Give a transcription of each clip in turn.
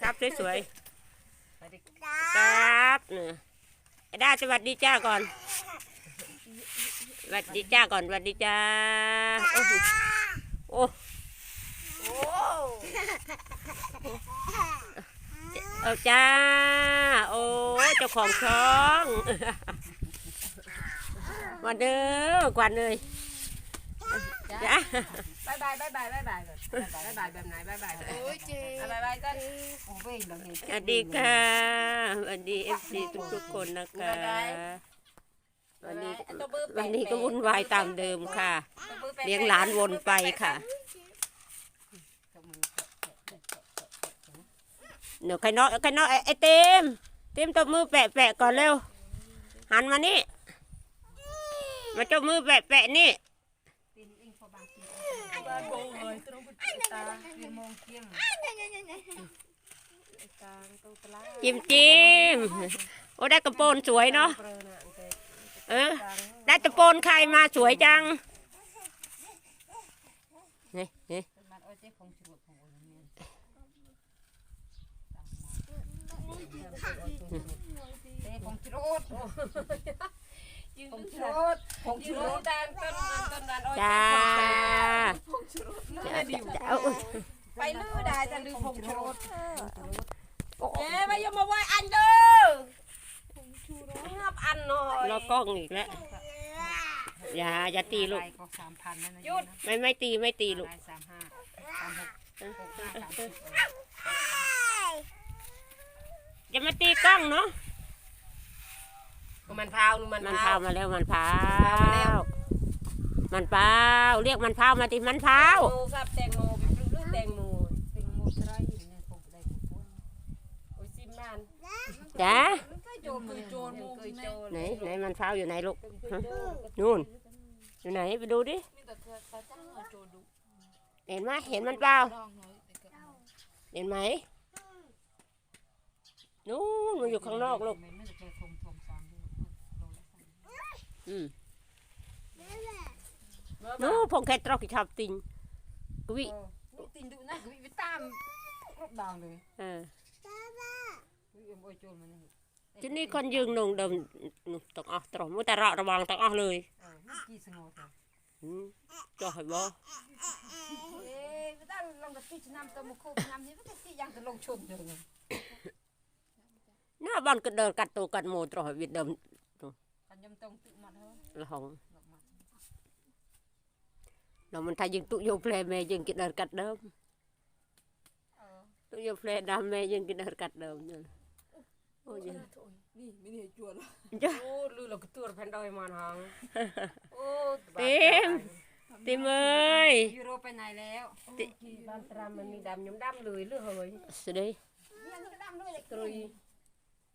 ครับสวยสวัสดีๆครับเนี่ยไอ้ด้าสวัสดีจ้าก่อนสวัสดีจ้าก่อนสวัสดีจ้าโอ้โหโอ้โอ้เอาจ้า โอ้เจ้าของช่องมาเด้อกวนเลย จ้าบายบายบายบายบายบายก่อนบายบายแบบไหนบายบายก่อนโอ้ยเจ๊บายบายกันโอ้ยเราเห็นสวัสดีค่ะสวัสดีเอฟซีทุกๆคนนะคะวันนี้วันนี้ก็วุ่นวายตามเดิมค่ะ เลี้ยงหลานวนไปค่ะเดี๋ยวใครเนาะใครเนาะไอ้ไอ้เต็มเต็มตบมือแปะแปะก่อนเร็วหันมานี่มาตบมือแปะแปะนี่บ้านโบเลยตรงตาเรียนมองเียงกลางตรงตลาดจิ้มจิ้มโอ้ได้กระโปรงสวยเนาะเออได้กระโปรงใครมาสวยจังนี่นี่เจ๊ของชุดของโอ้ยเนี่ยเจ๊ของชุด ของชุดของชุดตามต้นต้นนั้นโอ้ยจ้าเอาไปลื้อได้จะลื้อผงชูรสเอ๊ะไม่ยอมมาไหวอันเด้องับอันหน่อยรอกล้องอีกแล้วอย่าอย่าตีลูกหยุดไม่ไม่ตีไม่ตีลูกสามห้าสามหกอย่ามาตีกล้องเนาะ มันพาวนูมันมันพาพาวว มาแล้วมันพามาแล้ววมันพาวเรียกมันพาวมาติมันพาวโมครับแตงโมเป็นเรื่องแตงโมแตงโมสไลด์เนี่ยคงได้ปุ๊บโอ้ยซิมบ้านจ้าเคยโจรเคยโจรเคยโจรไหนไหนมันพาวอยู่ไหนลูกฮะนู่น อยู่ไหนไปดูดิมีแต่เคยเขาจ้างเอาโจดุเห็นไหมเห็นมันเปล่าลองหน่อยแต่ก็เอาเห็นไหมนู่นมันอยู่ข้างนอกลูกไม่ไม่จะเคยทง នោះផងខេតត្រោះគេឆាប់ទិញគវិទិញឌុណាគវិវាតាមគ្រប់ដងលើអឺគវិអមអុយចូលមកនេះទីនេះគាត់យើងនងដើមនោះទាំងអស់ត្រោះមួយតែរករបងទាំងអស់លើនេះជីស្ងោទៅចុះហើយបងអេវាដល់ឡងទៅឆ្នាំទៅមកខូបឆ្នាំនេះវាទៅស៊ីយ៉ាងទៅឡងឈុនទៅណាបានកដិលកាត់តូកាត់ម៉ូត្រោះឲ្យវាដើម dâm tông tự mặt hơn ลอง ngọc เรามันทายังตุโยเพลแม่ยังกินเดินกัดเดิมตุโยเพลดามแม่ยังกินเดินกัดเดิมเนี่ยโอ้ยนี่ไม่ mình hiểu chuột ะโอ้ลือเรากตัวแผ่นดอยมันหางโอ้เต็ม ติมเอ้ยยูโรไปไหนแล้วบ้านตรามันมีดำยมดำเลยเลือเฮยสสดเลยสุดเลยกรุย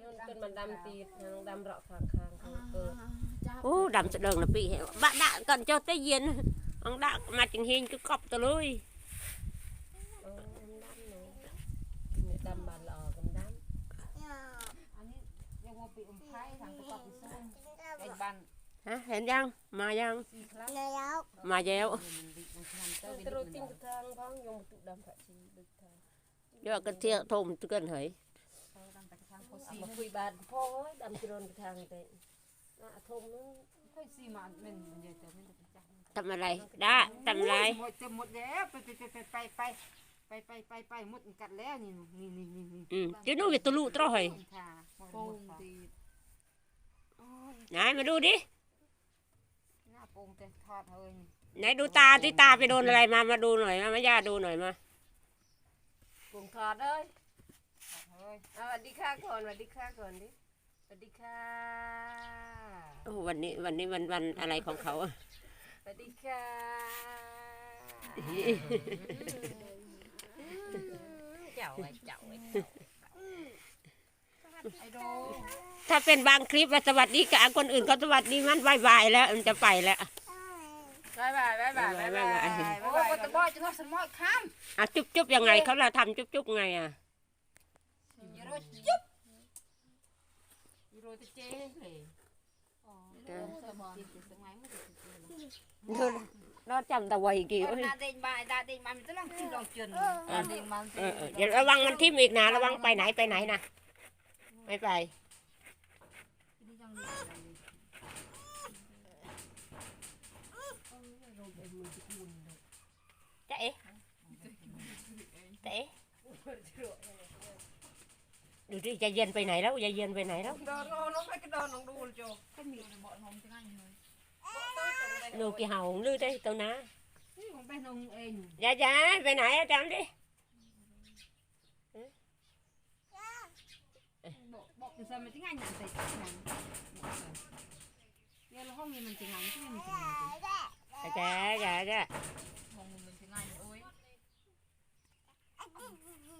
นั่นต้นมันดำตีทางดำเราะข้างข้างเขาเกิดจ้าโอ้ดำสะเดิงนะปีเหวบะดะก่อนเจ้าเตเย็นอังดะมาจิงเฮงก็กอบตัวเลยเออดำเนาะกินดำบานละออกันดำอันนี้ยังว่าปีอมไผ่ทางประกอบปีส้มไอ้บ้านฮะเห็นยังมายังสี่ครั้งมาแล้วตรุยติ้งทางพ้องยงตุดำผัดชีดึกทางเดี๋ยวก็เที่ยวทมตุกันเหยเขา ดำไปทางโคซีมาคุยบานพ่อดำจรนไปทางแต่น่ะทงนึงค่อยซีมามันมันใหญ่แต่ไม่ได้จับทำอะไรได้ทำอะไรหมดจะหมดแล้วไปไปไปไปไปไปไปไปไปหมดกัดแล้วนี่นี่นี่นี่นี่อืมจะนู่นวิตุลุตรอยค่ะหมดโป่หมงดตีไหนมาดูดิหน้าโป่งแต่ทอดเฮ้ยไหนดูตาที่ตาไปโดนอะไรมามาดูหน่อยมามาย่าดูหน่อยมาโป่งทอดเลย ทอดเฮ้ยสวัสดีค่ะก่อนสวัสดีค่ะก่อนดิสวัสดีค่ะโอ้วันนี้วันนี้วันวันอะไรของเขาอะสวัสดีค่ะเจ้าไอ้เจ้าไอ้ไอ้โดถ้าเป็นบางคลิปว่าสวัสดีกับคนอื่นเขาสวัสดีมันบายบายแล้ว มันจะไปแล้วบายบายบายบายบายบายโอ้ตะบอยจะทอดสมอยข้ามอะจุ๊บจุ๊บยังไงเขาเราทำจุ๊บจุ๊บไงอะ ยูโรจุ๊บยูโรตะเจ๊เลยอ๋อเริ่มสมองติดสมัยไม่ติดดู nó chầm tàu quầy kiểu ดาเด้งบายดาเด้งมันจะลองกินลองจนดาเด้งมันเออเออเดี๋ยวระวังมันทิ่มอีกนะระวังไปไหนไปไหนนะไม่ไปจ๊ะเอ๊ะจ๊ะเอ๊ะ ดูดิใจเย็นไปไหนแล้วใจเย็นไปไหนแล้วดอนน้องไปกระดอนน้อ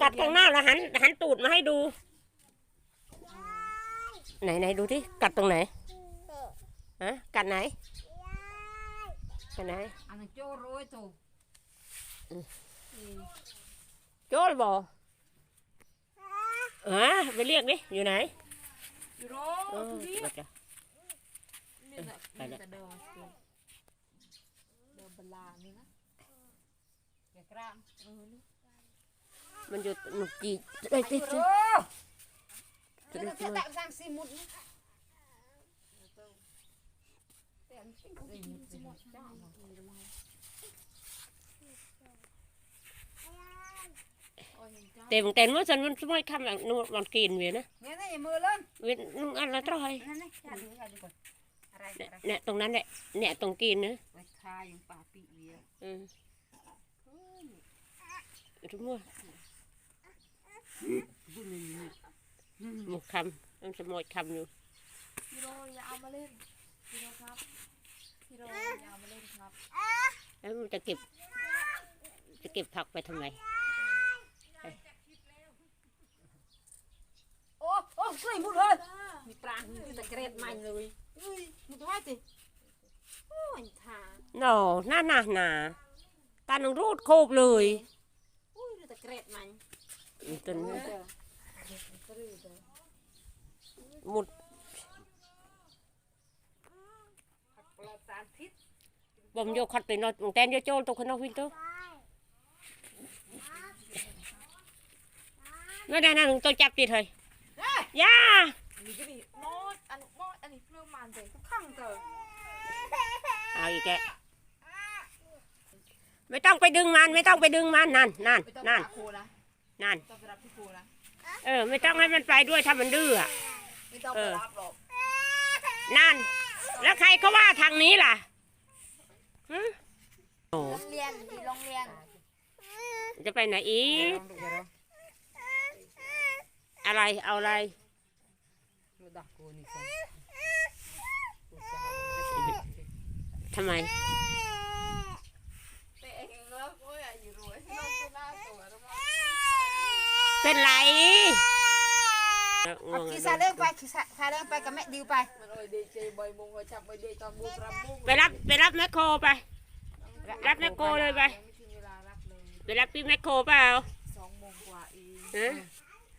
กัดข้างหน้าแล้วหันหันตูดมาให้ดู ไหนไหนดูดิกัดตรงไหนฮะกัดไหนกัดไหนอันนั้นโจโรยตัวโจ้บอฮะไปเรียกดิอยู่ไหนยูโรเออมาจ้ะนี่แหละนี่แต่เดิมเดิมบลานี่นะอย่ากล้ามเออนี่ มันอยู่หนุกจีได้ติดเลยเต็มเต็มว่าฉันมันสมัยคำแบบนู้นมักินเวียนะเวียนนุ่งอันละเท่าไหเนี่ยตรงนั้นแหละเนี่ยตรงกินนะทุกมั่ หมกคำมันจะหมดคำอยู่ยูโรอย่าเอามาเล่นยูโรครับยูโรอย่าเอามาเล่นครับแล้วมันจะเก็บ จะเก็บผักไปทำไมโอ้โอ้ใส่มุดเลยมีปลาคือตะเกร็ดมันเลยอุ้ยมุดไว้สิโอ้ยทาโน่หน้าหนาหนาตาหนงรูดโคบเลยอุ้ยตะเกร็ดมันอี ต้นนี้หมุดปลาสารพิษบ่มโยคัดไปนอนแตนโยโจลตัวคนนอกวินตัวไม่ได้นะหนึ่งตัวจับติดเลยย่านี่ก็นี่มอดอันมอดอันนี้เพื่อมันเลยข้างเตอเอาอีกแกไม่ต้องไปดึงมัน ไม่ต้องไปดึงมัน นั่นนั่นไม่ต้องนั่นปาโค นะนั่น ต้องไปรับที่โคนะเออ ไม่ต้องให้มันไปด้วยถ้ามันดื้ออะ ไม่ต้องเอไปอ รับหรอกนั่น แล้วใครเขาว่าทางนี้ล่ะหึโอ้โรงเรียนมีโรงเรียนจะไปไหนอีกอะไร เอาอะไรดักกูนี่สิทำไม แต่เองแล้วโอ้ยอยู่รวยน้องตัวหน้าตัวแล้วมัน เป็นไรเอาขี่ซาเล้งไปขี่ซาเล้งไปกับแม่ดิวไปมันโอ้ยเดจใบมงก็จับใบเดตอนบุกรับบุกไปรับไปรับแมคโครไป รับแมคโครเลยไปไม่ถึงเวลารับเลยไปรับพี่แมคโครเปล่าสองโมงกว่าเองฮะ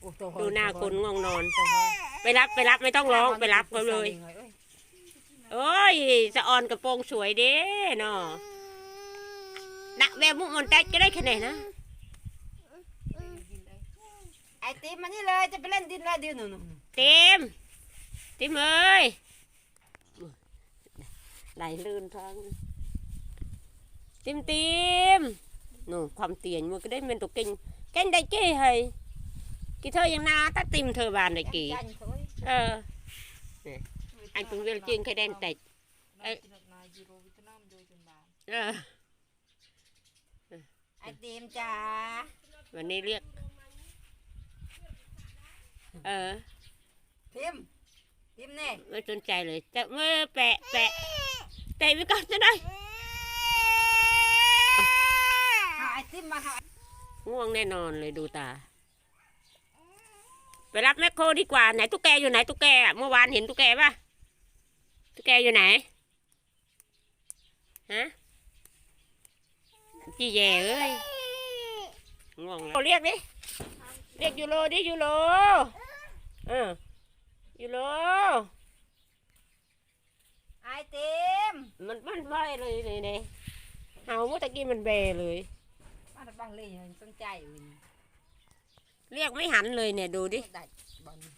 โอ้ตัวดูหน้าคนง่วงนอน ไปรับไปรับไม่ต้องร้องไปรับเขาเลยโอ้ยสะออนกระโปรงสวยเด้เนาะดักแววมุกมันได้จะได้แค่ไหนนะ ไอ้ตีมันนี่เลยจะไปเล่นดินแล้วดิวหนูหนูเต็มเต็มเอ้ยไหลลื่นท้องเต็มเต็มนู่นความเตียนมันก็ได้เป็นตัวเก่งเก่งได้เก้ให้กี่เธอยังนาตาติมเธอบานได้กี่ยันเขาเออเนี่ยอันเป็นเวลจริงแค่แดนแต่ไอ้นายยูโรวิตนามโดยจนบานเออไอ้ตีมจ้าวันนี้เรียก เออพิมพิมเนี่ยไม่สนใจเลย แต่เมื่อแปะแปะแตะไปก่อนจะได้ติมมาหาง่วงแน่นอนเลยดูตา ไปรับแมคโครดีกว่าไหนตุ๊กแกอยู่ไหนตุ๊กแกอะเมื่อวานเห็นตุ๊กแกปะตุ๊กแกอยู่ไหนฮะพี่แย่เอ้ยง่วงแล้วเรียกดิเรียกยูโรดิยูโร เออยูโรไอติมมันมันใบเลยเลยเนี่ยเห่าเมื่อตะกี้มันเบเลยมาบังเลยสนใจอยู่เรียกไม่หันเลยเนี่ยดูดิ ได้บอลจัง